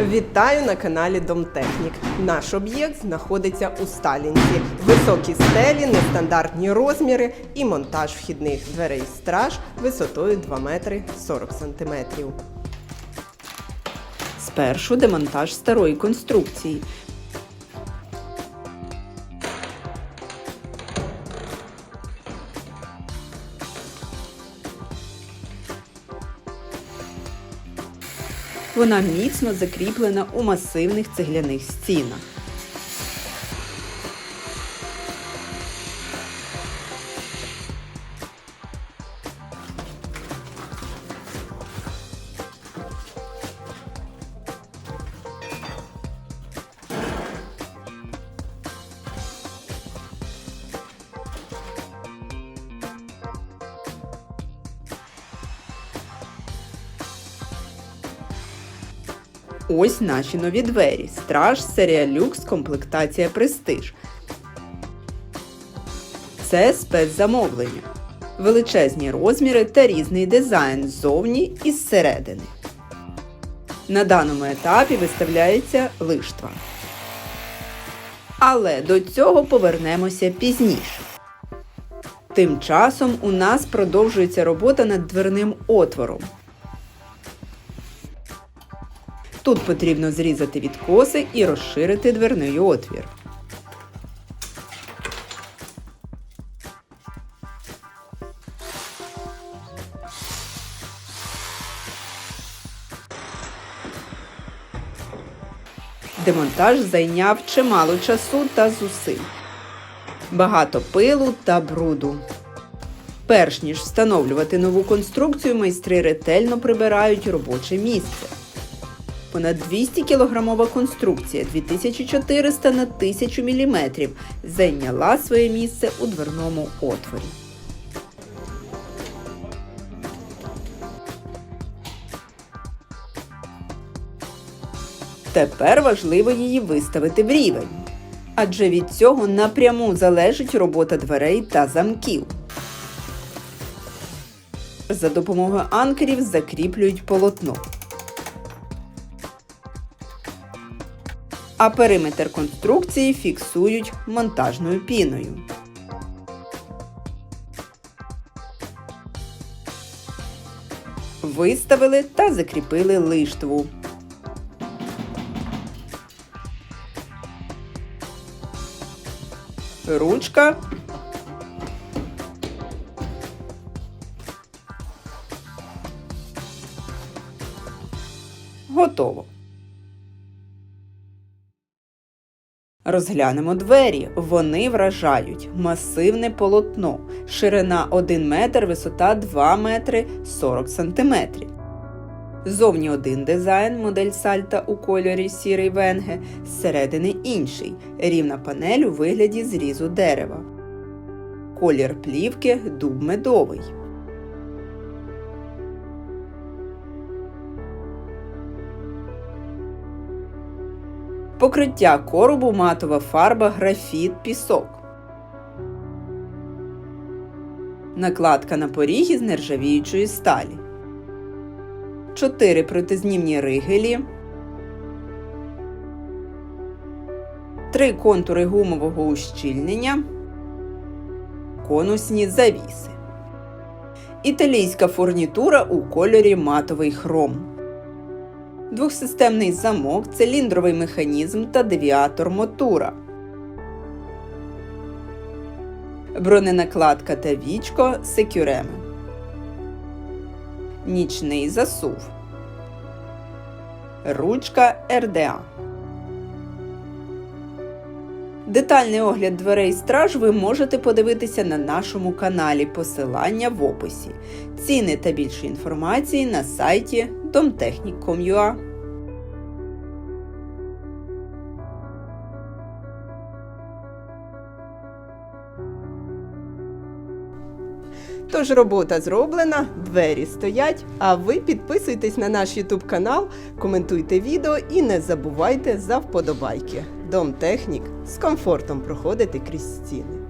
Вітаю на каналі Домтехнік. Наш об'єкт знаходиться у Сталінці. Високі стелі, нестандартні розміри і монтаж вхідних дверей страж висотою 2 метри 40 сантиметрів. Спершу демонтаж старої конструкції. Вона міцно закріплена у масивних цегляних стінах. Ось наші нові двері. Страж, серія люкс, комплектація престиж. Це спецзамовлення. Величезні розміри та різний дизайн ззовні і зсередини. На даному етапі виставляється лиштва. Але до цього повернемося пізніше. Тим часом у нас продовжується робота над дверним отвором. Тут потрібно зрізати відкоси і розширити дверний отвір. Демонтаж зайняв чимало часу та зусиль. Багато пилу та бруду. Перш ніж встановлювати нову конструкцію, майстри ретельно прибирають робоче місце. Понад 200 кілограмова конструкція 2400 на 1000 мм зайняла своє місце у дверному отворі. Тепер важливо її виставити в рівень. Адже від цього напряму залежить робота дверей та замків. За допомогою анкерів закріплюють полотно. А периметр конструкції фіксують монтажною піною. Виставили та закріпили лиштву. Ручка. Готово. Розглянемо двері. Вони вражають масивне полотно, ширина 1 метр, висота 2 метри 40 сантиметрів. Зовні один дизайн, модель сальта у кольорі сірий венге, зсередини інший, рівна панель у вигляді зрізу дерева. Колір плівки дуб медовий. Покриття коробу матова фарба графіт пісок. Накладка на поріг із нержавіючої сталі. 4 протизнімні ригелі. 3 контури гумового ущільнення. Конусні завіси. Італійська фурнітура у кольорі матовий хром двохсистемний замок, циліндровий механізм та девіатор мотура. Броненакладка та вічко секюреми. Нічний засув. Ручка РДА. Детальний огляд дверей страж ви можете подивитися на нашому каналі. Посилання в описі. Ціни та більше інформації на сайті domtechnic.com.ua Тож робота зроблена, двері стоять. А ви підписуйтесь на наш YouTube канал, коментуйте відео і не забувайте за вподобайки. Домтехнік з комфортом проходити крізь стіни.